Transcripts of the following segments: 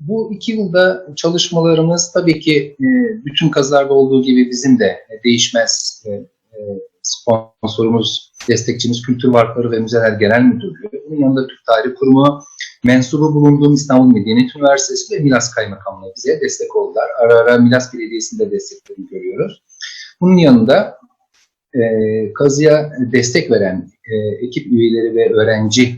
bu iki yılda çalışmalarımız tabii ki e, bütün kazılarda olduğu gibi bizim de değişmez e, e, sponsorumuz, destekçimiz Kültür Varlıkları ve Müzeler Genel Müdürlüğü. Bunun yanında Türk Tarih Kurumu, mensubu bulunduğum İstanbul Medeniyet Üniversitesi ve Milas Kaymakamlığı bize destek oldular. Ara ara Milas Belediyesi'nde desteklerini görüyoruz. Bunun yanında e, kazıya destek veren ekip üyeleri ve öğrenci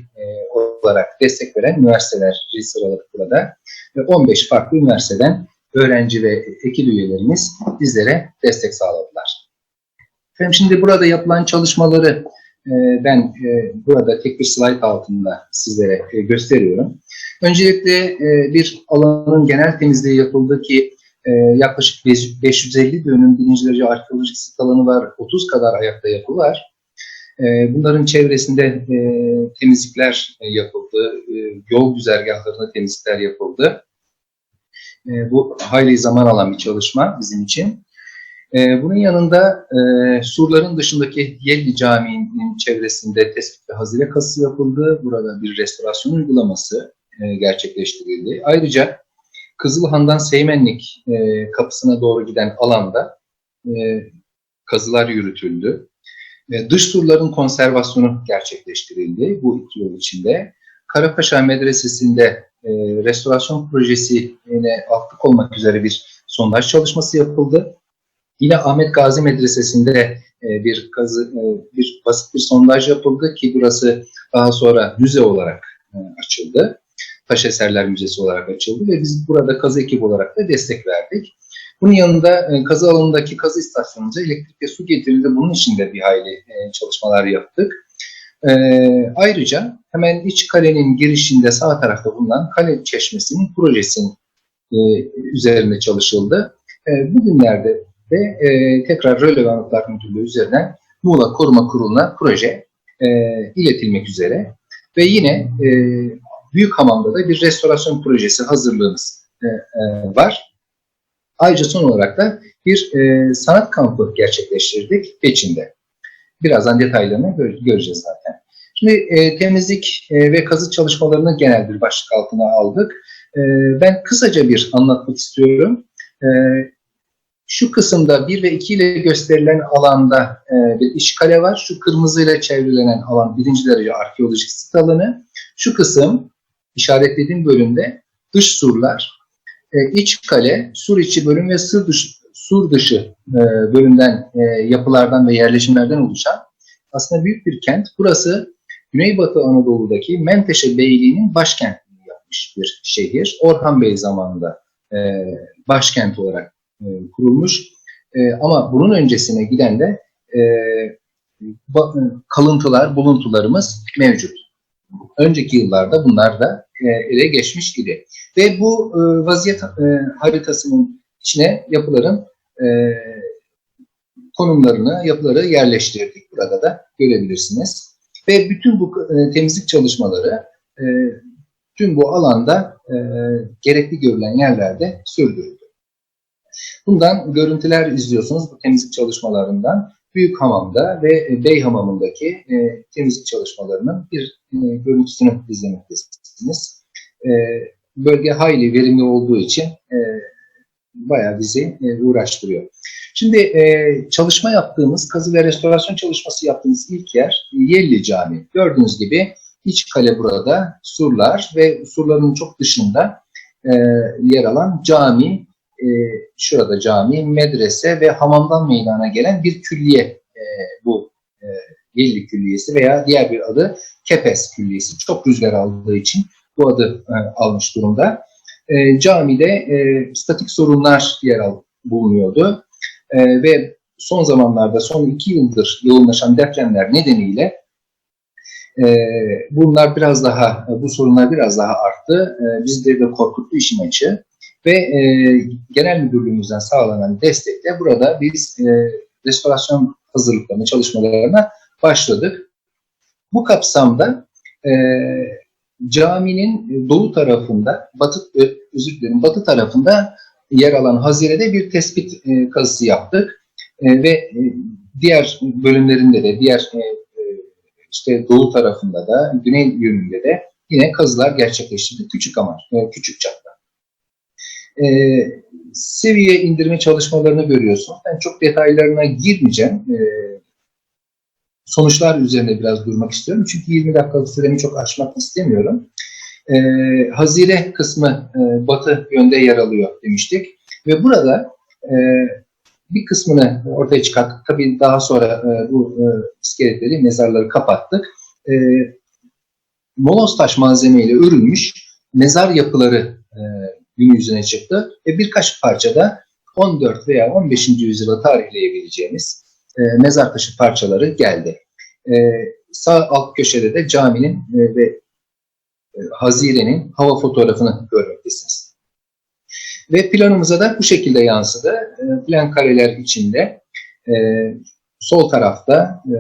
olarak destek veren üniversiteler sıraladık burada. Ve 15 farklı üniversiteden öğrenci ve ekip üyelerimiz bizlere destek sağladılar. Efendim şimdi burada yapılan çalışmaları e, ben e, burada tek bir slide altında sizlere e, gösteriyorum. Öncelikle bir alanın genel temizliği yapıldı ki yaklaşık 550 dönüm birinci derece arkeolojik sit alanı var, 30 kadar ayakta yapı var. E, bunların çevresinde e, temizlikler e, yapıldı, yol güzergahlarında temizlikler yapıldı. Bu hayli zaman alan bir çalışma bizim için. Bunun yanında surların dışındaki Yelli Camii'nin çevresinde tespit ve hazire kası yapıldı. Burada bir restorasyon uygulaması gerçekleştirildi. Ayrıca Kızılhan'dan Seymenlik kapısına doğru giden alanda kazılar yürütüldü. Dış surların konservasyonu gerçekleştirildi bu iki yıl içinde. Karapaşa Medresesi'nde e, restorasyon projesine aktif olmak üzere bir sondaj çalışması yapıldı. Yine Ahmet Gazi Medresesi'nde e, bir kazı, e, bir basit bir sondaj yapıldı ki burası daha sonra müze olarak e, açıldı. Taş Eserler Müzesi olarak açıldı ve biz burada kazı ekibi olarak da destek verdik. Bunun yanında e, kazı alanındaki kazı istasyonumuza elektrik ve su getirildi. Bunun için de bir hayli e, çalışmalar yaptık. E, ayrıca hemen iç kalenin girişinde sağ tarafta bulunan kale çeşmesinin projesinin e, üzerinde çalışıldı. Bugünlerde de tekrar Rölevanlıklar Müdürlüğü üzerinden Muğla Koruma Kurulu'na proje iletilmek üzere ve yine Büyük Hamam'da da bir restorasyon projesi hazırlığımız var. Ayrıca son olarak da bir e, sanat kampı gerçekleştirdik Peçin'de. Birazdan detaylarını göreceğiz zaten. Şimdi e, temizlik e, ve kazı çalışmalarını genel bir başlık altına aldık. E, ben kısaca bir anlatmak istiyorum. E, şu kısımda 1 ve 2 ile gösterilen alanda e, bir işkale var. Şu kırmızıyla çevrelenen alan birinci derece arkeolojik sit alanı. Şu kısım işaretlediğim bölümde dış surlar, e, iç kale, sur içi bölüm ve sır dışı, sur dışı e, bölümden e, yapılardan ve yerleşimlerden oluşan aslında büyük bir kent. Burası Güneybatı Anadolu'daki Menteşe Beyliği'nin başkentini yapmış bir şehir. Orhan Bey zamanında e, başkent olarak e, kurulmuş. E, ama bunun öncesine giden de e, kalıntılar, buluntularımız mevcut. Önceki yıllarda bunlar da e, ele geçmiş idi. Ve bu e, vaziyet e, haritasının içine yapıların konumlarını, yapıları yerleştirdik. Burada da görebilirsiniz. Ve bütün bu temizlik çalışmaları tüm bu alanda gerekli görülen yerlerde sürdürüldü. Bundan görüntüler izliyorsunuz bu temizlik çalışmalarından. Büyük Hamam'da ve Bey Hamam'ındaki e, temizlik çalışmalarının bir e, görüntüsünü izlemektesiniz. E, bölge hayli verimli olduğu için e, bayağı bizi e, uğraştırıyor. Şimdi e, çalışma yaptığımız, kazı ve restorasyon çalışması yaptığımız ilk yer Yelli Cami. Gördüğünüz gibi iç kale burada, surlar ve surların çok dışında e, yer alan cami, e, şurada cami, medrese ve hamamdan meydana gelen bir külliye e, bu e, Yelli Külliyesi veya diğer bir adı Kepes Külliyesi. Çok rüzgar aldığı için bu adı e, almış durumda. E, camide e, statik sorunlar yer al, bulunuyordu e, ve son zamanlarda son iki yıldır yoğunlaşan depremler nedeniyle e, bunlar biraz daha bu sorunlar biraz daha arttı. E, bizleri de korkuttu işin açığı ve e, genel müdürlüğümüzden sağlanan destekle burada biz e, restorasyon hazırlıklarına, çalışmalarına başladık. Bu kapsamda e, caminin doğu tarafında, batı e, özür dilerim, batı tarafında yer alan hazirede bir tespit e, kazısı yaptık e, ve e, diğer bölümlerinde de, diğer e, e işte doğu tarafında da, güney yönünde de yine kazılar gerçekleştirdik. Küçük ama e, küçük çapta. E, seviye indirme çalışmalarını görüyorsunuz. Ben çok detaylarına girmeyeceğim. E, sonuçlar üzerine biraz durmak istiyorum. Çünkü 20 dakikalık süremi çok aşmak istemiyorum. E, hazire kısmı e, batı yönde yer alıyor demiştik. Ve burada e, bir kısmını ortaya çıkarttık. Tabii daha sonra e, bu e, iskeletleri, mezarları kapattık. E, molos taş malzemeyle örülmüş mezar yapıları gün yüzüne çıktı. Ve birkaç parçada 14 veya 15. yüzyıla tarihleyebileceğimiz e, mezar taşı parçaları geldi. E, sağ alt köşede de caminin e, ve e, hazirenin hava fotoğrafını görmektesiniz. Ve planımıza da bu şekilde yansıdı. E, plan kareler içinde e, sol tarafta e,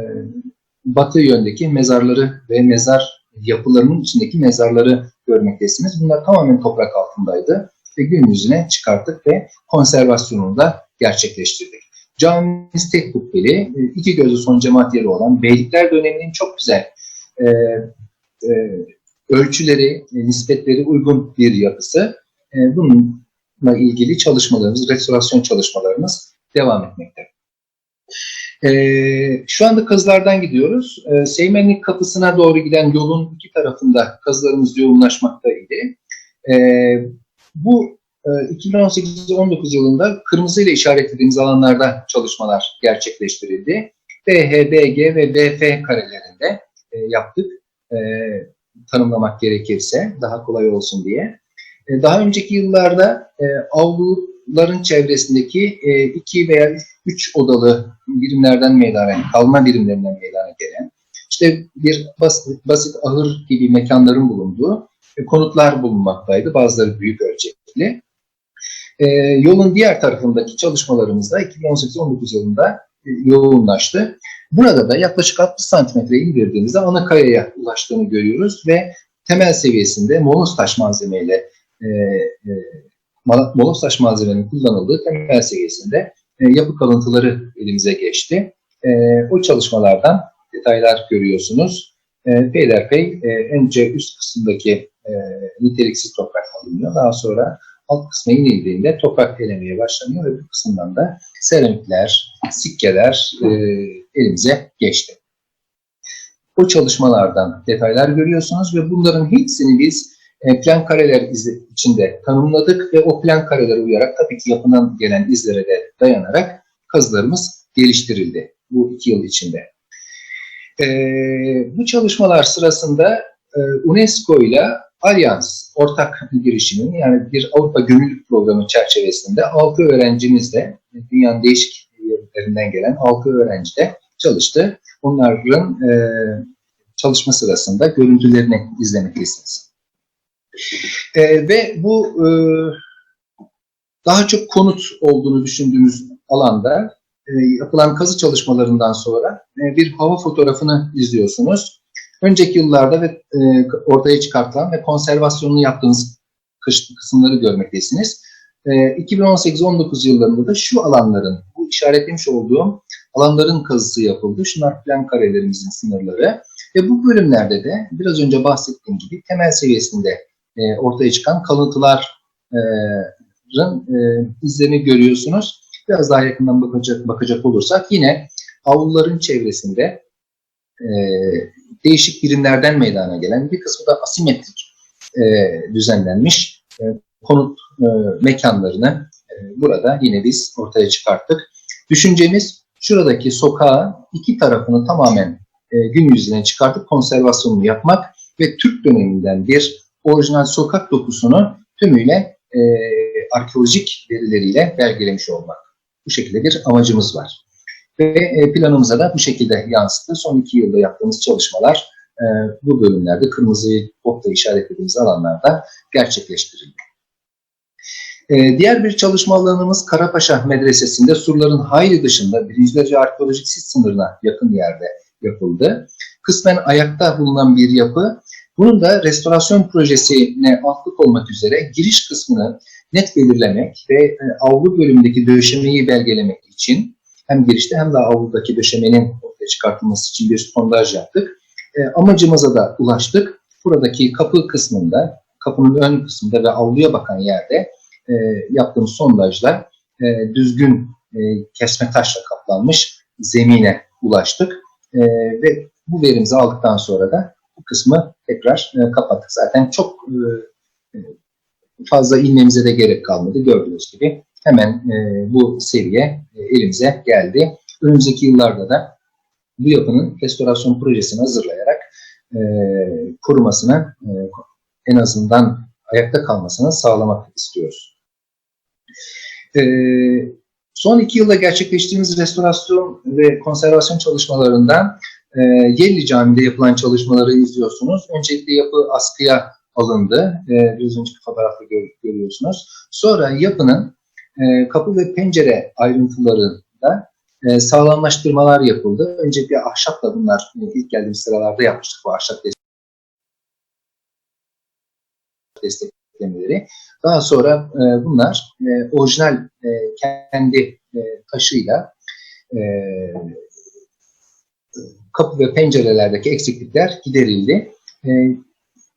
batı yöndeki mezarları ve mezar yapılarının içindeki mezarları görmektesiniz. Bunlar tamamen toprak altındaydı ve gün yüzüne çıkarttık ve konservasyonunu da gerçekleştirdik. Camimiz tek kubbeli, e, iki gözlü son cemaat yeri olan Beylikler döneminin çok güzel e, e, ölçüleri, e, nispetleri uygun bir yapısı. E, bununla ilgili çalışmalarımız, restorasyon çalışmalarımız devam etmekte. E, şu anda kazılardan gidiyoruz. E, Seymenlik kapısına doğru giden yolun iki tarafında kazılarımız yoğunlaşmaktaydı. E, bu e, 2018-19 yılında kırmızı ile işaretlediğimiz alanlarda çalışmalar gerçekleştirildi. BH, BG ve BF karelerinde e, yaptık. E, tanımlamak gerekirse daha kolay olsun diye. E, daha önceki yıllarda e, avluların çevresindeki e, iki veya üç, üç odalı birimlerden meydana, kalma birimlerinden meydana gelen, işte bir basit, basit ahır gibi mekanların bulunduğu e, konutlar bulunmaktaydı. Bazıları büyük ölçekli. E, yolun diğer tarafındaki çalışmalarımızda 2018-19 yılında e, yoğunlaştı. Burada da yaklaşık 60 santimetre indirdiğimizde ana kayaya ulaştığını görüyoruz ve temel seviyesinde molos taş malzemeyle e, e, molos taş malzemenin kullanıldığı temel seviyesinde e, yapı kalıntıları elimize geçti. E, o çalışmalardan detaylar görüyorsunuz. E, peyderpey önce üst kısımdaki niteliksiz toprak alınıyor. Daha sonra alt kısma inildiğinde toprak elemeye başlanıyor ve bu kısımdan da seramikler, sikkeler e, elimize geçti. O çalışmalardan detaylar görüyorsunuz ve bunların hepsini biz plan kareler içinde tanımladık ve o plan karelere uyarak tabii ki yapılan gelen izlere de dayanarak kazılarımız geliştirildi bu iki yıl içinde. E, bu çalışmalar sırasında e, UNESCO ile Alyans ortak girişimin yani bir Avrupa Gönüllülük Programı çerçevesinde 6 öğrencimiz de dünyanın değişik yerlerinden gelen 6 öğrenci de çalıştı. Onların e, çalışma sırasında görüntülerini izlemektesiniz. E, ve bu e, daha çok konut olduğunu düşündüğümüz alanda e, yapılan kazı çalışmalarından sonra e, bir hava fotoğrafını izliyorsunuz. Önceki yıllarda ve e, ortaya çıkartılan ve konservasyonunu yaptığınız kısımları görmektesiniz. E, 2018-19 yıllarında da şu alanların, bu işaretlemiş olduğum alanların kazısı yapıldı. Şunlar plan karelerimizin sınırları. Ve bu bölümlerde de biraz önce bahsettiğim gibi temel seviyesinde e, ortaya çıkan kalıntıların e, izlerini görüyorsunuz. Biraz daha yakından bakacak, bakacak olursak yine avluların çevresinde e, değişik birimlerden meydana gelen bir kısmı da asimetrik e, düzenlenmiş e, konut e, mekanlarını e, burada yine biz ortaya çıkarttık. Düşüncemiz şuradaki sokağı iki tarafını tamamen e, gün yüzüne çıkartıp konservasyonunu yapmak ve Türk döneminden bir orijinal sokak dokusunu tümüyle e, arkeolojik verileriyle belgelemiş olmak. Bu şekilde bir amacımız var. Ve e, planımıza da bu şekilde yansıttı. Son iki yılda yaptığımız çalışmalar e, bu bölümlerde kırmızı kodla işaretlediğimiz alanlarda gerçekleştirildi. E, diğer bir çalışma alanımız Karapaşa Medresesi'nde surların hayli dışında birinci derece arkeolojik sit sınırına yakın yerde yapıldı. Kısmen ayakta bulunan bir yapı. Bunun da restorasyon projesine altlık olmak üzere giriş kısmını net belirlemek ve avlu bölümündeki döşemeyi belgelemek için hem girişte hem de avludaki döşemenin ortaya çıkartılması için bir sondaj yaptık. E, amacımıza da ulaştık. buradaki kapı kısmında, kapının ön kısmında ve avluya bakan yerde e, yaptığımız sondajla e, düzgün e, kesme taşla kaplanmış zemine ulaştık. E, ve bu verimizi aldıktan sonra da kısmı tekrar e, kapattık. Zaten çok e, e, fazla inmemize de gerek kalmadı. Gördüğünüz gibi hemen e, bu seviye e, elimize geldi. Önümüzdeki yıllarda da bu yapının restorasyon projesini hazırlayarak e, korumasını e, en azından ayakta kalmasını sağlamak istiyoruz. E, son iki yılda gerçekleştirdiğimiz restorasyon ve konservasyon çalışmalarından e, Yelli Camii'de yapılan çalışmaları izliyorsunuz. Öncelikle yapı askıya alındı. E, biraz önceki fotoğrafta gör, görüyorsunuz. Sonra yapının e, kapı ve pencere ayrıntılarında e, sağlamlaştırmalar yapıldı. Önce bir ahşapla bunlar e, ilk geldiğimiz sıralarda yapmıştık bu ahşap desteklemeleri. Daha sonra e, bunlar e, orijinal e, kendi e, taşıyla e, kapı ve pencerelerdeki eksiklikler giderildi. E,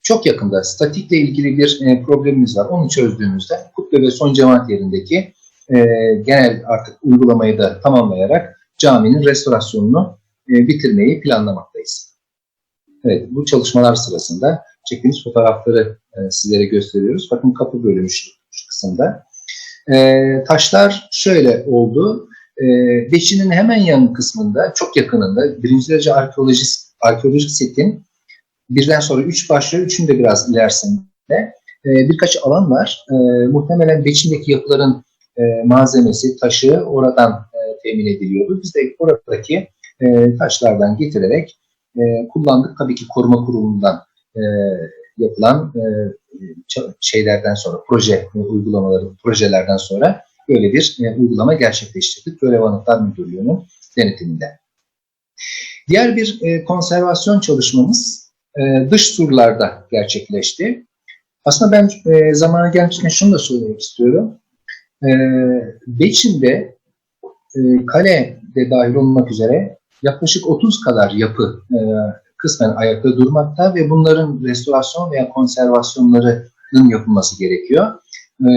çok yakında statikle ilgili bir e, problemimiz var. Onu çözdüğümüzde kubbe ve son cemaat yerindeki e, genel artık uygulamayı da tamamlayarak caminin restorasyonunu e, bitirmeyi planlamaktayız. Evet, bu çalışmalar sırasında çektiğimiz fotoğrafları e, sizlere gösteriyoruz. Bakın kapı bölümü şu kısımda. E, taşlar şöyle oldu. E, Beşinin hemen yan kısmında, çok yakınında birinci derece arkeolojik, arkeolojik setin birden sonra üç başlıyor, üçün de biraz ilerisinde e, birkaç alan var. E, muhtemelen Beçin'deki yapıların e, malzemesi, taşı oradan e, temin ediliyordu. Biz de oradaki e, taşlardan getirerek kullandık. Tabii ki koruma kurumundan yapılan şeylerden sonra, proje uygulamaları, projelerden sonra böyle bir e, uygulama gerçekleştirdik. Görev Anıtlar Müdürlüğü'nün denetiminde. Diğer bir e, konservasyon çalışmamız e, dış surlarda gerçekleşti. Aslında ben e, zamanı gelmişken şunu da söylemek istiyorum. E, Beçin'de e, kale de dahil olmak üzere yaklaşık 30 kadar yapı e, kısmen ayakta durmakta ve bunların restorasyon veya konservasyonlarının yapılması gerekiyor. E,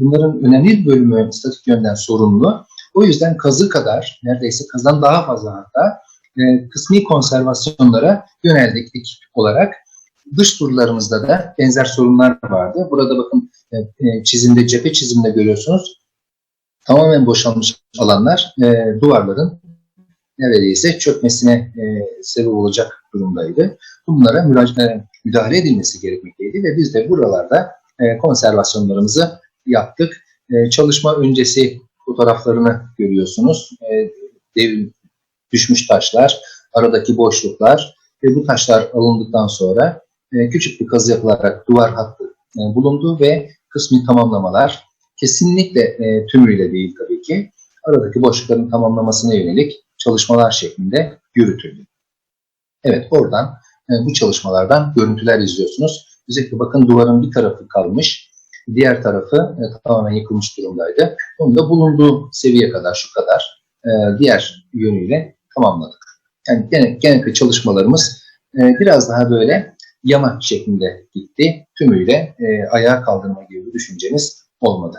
bunların önemli bir bölümü statik yönden sorumlu. O yüzden kazı kadar, neredeyse kazdan daha fazla hatta e, kısmi konservasyonlara yöneldik ekip olarak. Dış turlarımızda da benzer sorunlar vardı. Burada bakın e, e, çizimde, cephe çizimde görüyorsunuz. Tamamen boşalmış alanlar duvarların neredeyse çökmesine sebep olacak durumdaydı. Bunlara müdahale edilmesi gerekmekteydi ve biz de buralarda e, konservasyonlarımızı yaptık. E, çalışma öncesi fotoğraflarını görüyorsunuz. E, dev, düşmüş taşlar, aradaki boşluklar ve bu taşlar alındıktan sonra küçük bir kazı yapılarak duvar hattı bulundu ve kısmi tamamlamalar kesinlikle tümüyle değil tabii ki aradaki boşlukların tamamlamasına yönelik çalışmalar şeklinde yürütüldü. Evet oradan bu çalışmalardan görüntüler izliyorsunuz. Özellikle bakın duvarın bir tarafı kalmış, diğer tarafı e, tamamen yıkılmış durumdaydı. Onu da bulunduğu seviye kadar şu kadar e, diğer yönüyle tamamladık. Yani gene, genellikle çalışmalarımız e, biraz daha böyle yama şeklinde gitti. Tümüyle e, ayağa kaldırma gibi bir düşüncemiz olmadı.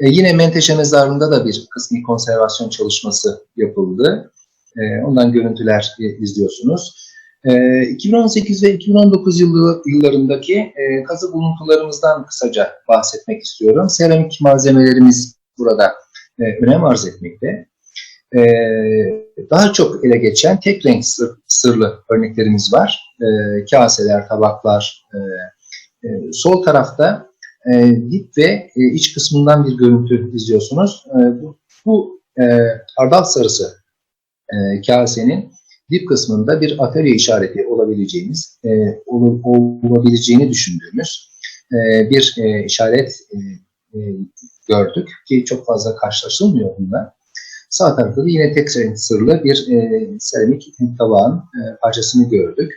E, yine Menteşe Mezarı'nda da bir kısmi konservasyon çalışması yapıldı. E, ondan görüntüler e, izliyorsunuz. E, 2018 ve 2019 yılı, yıllarındaki e, kazı buluntularımızdan kısaca bahsetmek istiyorum. Seramik malzemelerimiz burada e, önem arz etmekte. E, daha çok ele geçen tek renk sır, sırlı örneklerimiz var. Kaseler, tabaklar. Sol tarafta dip ve iç kısmından bir görüntü izliyorsunuz. Bu bu hardal sarısı kasenin dip kısmında bir atölye işareti olabileceğimiz, e, ol, olabileceğini düşündüğümüz e, bir e, işaret e, e, gördük ki çok fazla karşılaşılmıyor bunlar. Sağ tarafta da yine tek sırlı bir e, seramik tabağın e, parçasını gördük,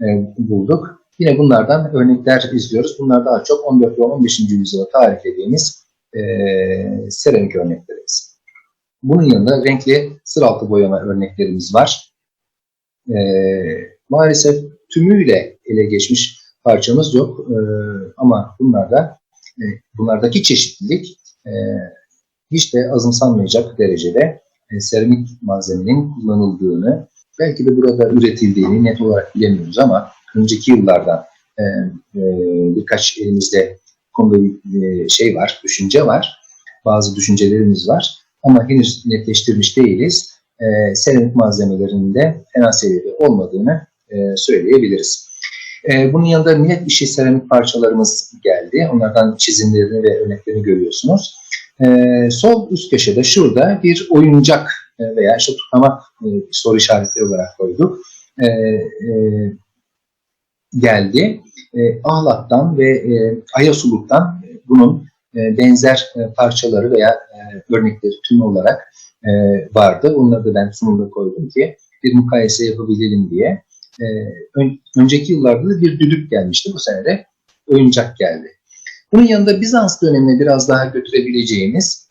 e, bulduk. Yine bunlardan örnekler izliyoruz. Bunlar daha çok 14 ve 15. yüzyıla tariflediğimiz e, seramik örneklerimiz. Bunun yanında renkli sır altı boyama örneklerimiz var. E, maalesef tümüyle ele geçmiş parçamız yok. E, ama bunlarda e, bunlardaki çeşitlilik e, hiç de azımsanmayacak derecede e, seramik malzemenin kullanıldığını, belki de burada üretildiğini net olarak bilemiyoruz ama önceki yıllardan e, e, birkaç elimizde konuda e, şey var, düşünce var. Bazı düşüncelerimiz var ama henüz netleştirmiş değiliz. E, seramik malzemelerinde fena seviyede olmadığını e, söyleyebiliriz. E, bunun yanında millet işi seramik parçalarımız geldi. Onlardan çizimlerini ve örneklerini görüyorsunuz. E, sol üst köşede şurada bir oyuncak e, veya işte tutamak e, soru işareti olarak koyduk. E, e, geldi. E, Ahlat'tan ve e, Ayasuluk'tan bunun e, benzer e, parçaları veya e, örnekleri tüm olarak e, vardı. Onları da ben sunumda koydum ki bir mukayese yapabilelim diye. E, ön, önceki yıllarda da bir düdük gelmişti. Bu sene de oyuncak geldi. Bunun yanında Bizans dönemine biraz daha götürebileceğimiz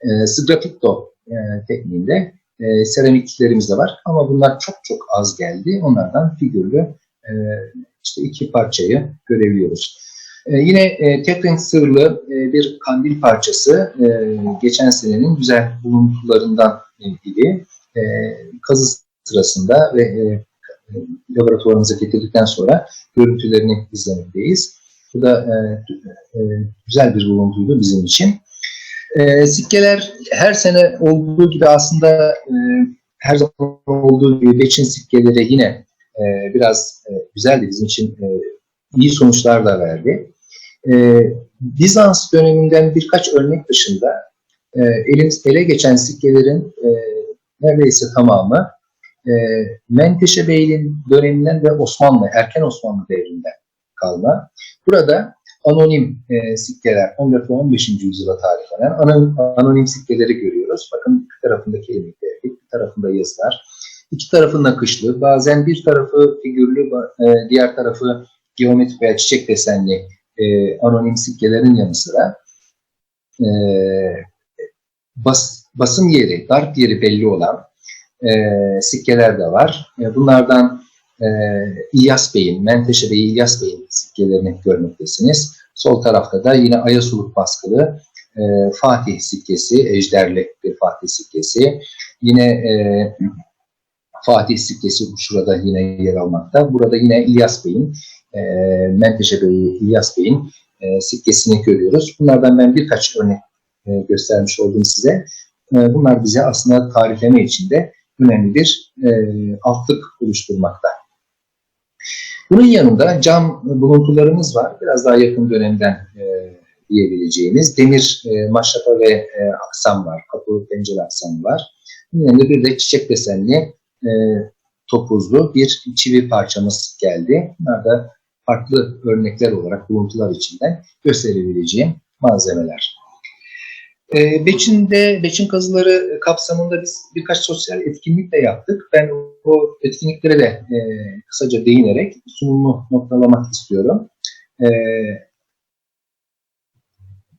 e, sgraffito e, tekniğinde e, seramiklerimiz de var. Ama bunlar çok çok az geldi. Onlardan figürlü e, işte iki parçayı görebiliyoruz. E, yine e, tek renk sırlı e, bir kandil parçası e, geçen senenin güzel buluntularından ilgili e, kazı sırasında ve e, laboratuvarımıza getirdikten sonra görüntülerini izlemekteyiz. Bu da e, e, güzel bir buluntuydu bizim için. E, sikkeler her sene olduğu gibi aslında e, her zaman olduğu gibi Beçin sikkeleri yine e, biraz e, güzeldi bizim için e, iyi sonuçlar da verdi. E, Bizans döneminden birkaç örnek dışında e, elimiz ele geçen sikkelerin e, neredeyse tamamı e, Menteşe Beyliğin döneminden ve Osmanlı, erken Osmanlı devrinden kalma. Burada anonim e, sikkeler 14 ve 15. yüzyıla tarihlenen anonim, sikkeleri görüyoruz. Bakın bir tarafında kelimeler, bir tarafında yazılar. İki tarafı nakışlı, bazen bir tarafı figürlü, e, diğer tarafı geometrik veya çiçek desenli e, anonim sikkelerin yanı sıra e, bas, basım yeri, darp yeri belli olan e, sikkeler de var. E, bunlardan e, İlyas Bey'in, Menteşe Bey İlyas Bey'in sikkelerini görmektesiniz. Sol tarafta da yine Ayasuluk baskılı e, Fatih sikkesi, ejderli bir Fatih sikkesi. Yine e, Fatih sikkesi şurada yine yer almakta. Burada yine İlyas Bey'in, e, Menteşe Bey'i İlyas Bey'in e, sikkesini görüyoruz. Bunlardan ben birkaç örnek e, göstermiş oldum size. E, bunlar bize aslında tarifleme içinde önemli bir e, altlık oluşturmakta. Bunun yanında cam buluntularımız var. Biraz daha yakın dönemden e, diyebileceğimiz demir e, maşrapa ve e, aksam var. Kapı pencere aksam var. Bunun yanında bir de çiçek desenli e, topuzlu bir çivi parçamız geldi. Bunlar da farklı örnekler olarak buluntular içinden gösterebileceğim malzemeler. E, Beçin'de, Beçin kazıları kapsamında biz birkaç sosyal etkinlik de yaptık. Ben o etkinliklere de e, kısaca değinerek sunumu noktalamak istiyorum. E,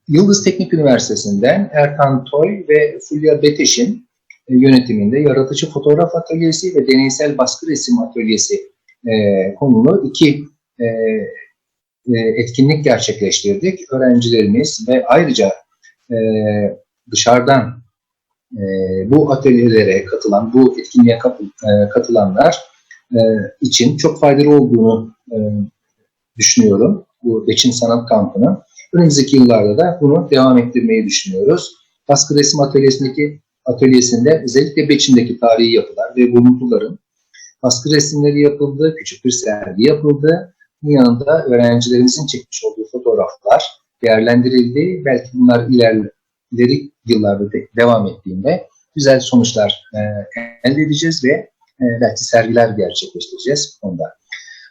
Yıldız Teknik Üniversitesi'nden Erkan Toy ve Fulya Beteş'in e, yönetiminde yaratıcı fotoğraf atölyesi ve deneysel baskı resim atölyesi e, konulu iki e, e, etkinlik gerçekleştirdik. Öğrencilerimiz ve ayrıca e, dışarıdan bu atölyelere katılan, bu etkinliğe katılanlar için çok faydalı olduğunu düşünüyorum. Bu Beçin Sanat Kampı'nın. Önümüzdeki yıllarda da bunu devam ettirmeyi düşünüyoruz. Baskı resim atölyesindeki atölyesinde özellikle Beçin'deki tarihi yapılar ve buluntuların baskı resimleri yapıldı, küçük bir sergi yapıldı. Bunun yanında öğrencilerimizin çekmiş olduğu fotoğraflar değerlendirildi. Belki bunlar ileri yıllarda de, devam ettiğinde güzel sonuçlar e, elde edeceğiz ve e, belki sergiler gerçekleştireceğiz onda.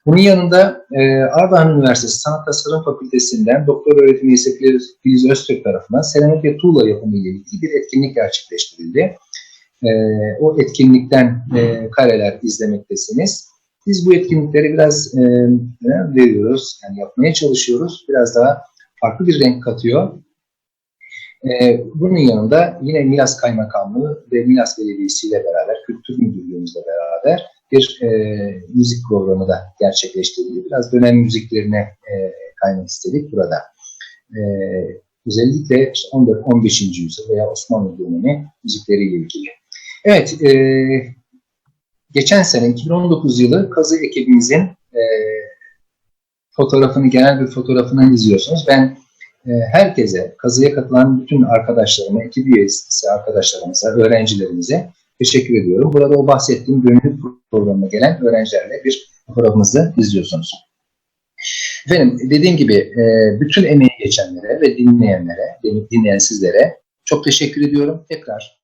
Bunun yanında e, Ardahan Üniversitesi Sanat Tasarım Fakültesinden doktor öğretim üyesi Filiz Öztürk tarafından seramik ve tuğla yapımı ile ilgili bir etkinlik gerçekleştirildi. E, o etkinlikten e, kareler izlemektesiniz. Biz bu etkinlikleri biraz e, veriyoruz, yani yapmaya çalışıyoruz. Biraz daha farklı bir renk katıyor. Ee, bunun yanında yine Milas Kaymakamlığı ve Milas Belediyesi ile beraber, Kültür Müdürlüğümüzle beraber bir e, müzik programı da gerçekleştirildi. Biraz dönem müziklerine e, kaynak istedik burada. E, özellikle işte 14-15. yüzyıl veya Osmanlı dönemi müzikleriyle ilgili. Evet, e, geçen sene 2019 yılı kazı ekibimizin e, fotoğrafını, genel bir fotoğrafını izliyorsunuz. Ben e, herkese, kazıya katılan bütün arkadaşlarıma, ekip üyesi arkadaşlarımıza, öğrencilerimize teşekkür ediyorum. Burada o bahsettiğim gönüllü programına gelen öğrencilerle bir fotoğrafımızı izliyorsunuz. Efendim dediğim gibi e, bütün emeği geçenlere ve dinleyenlere, dinleyen sizlere çok teşekkür ediyorum. Tekrar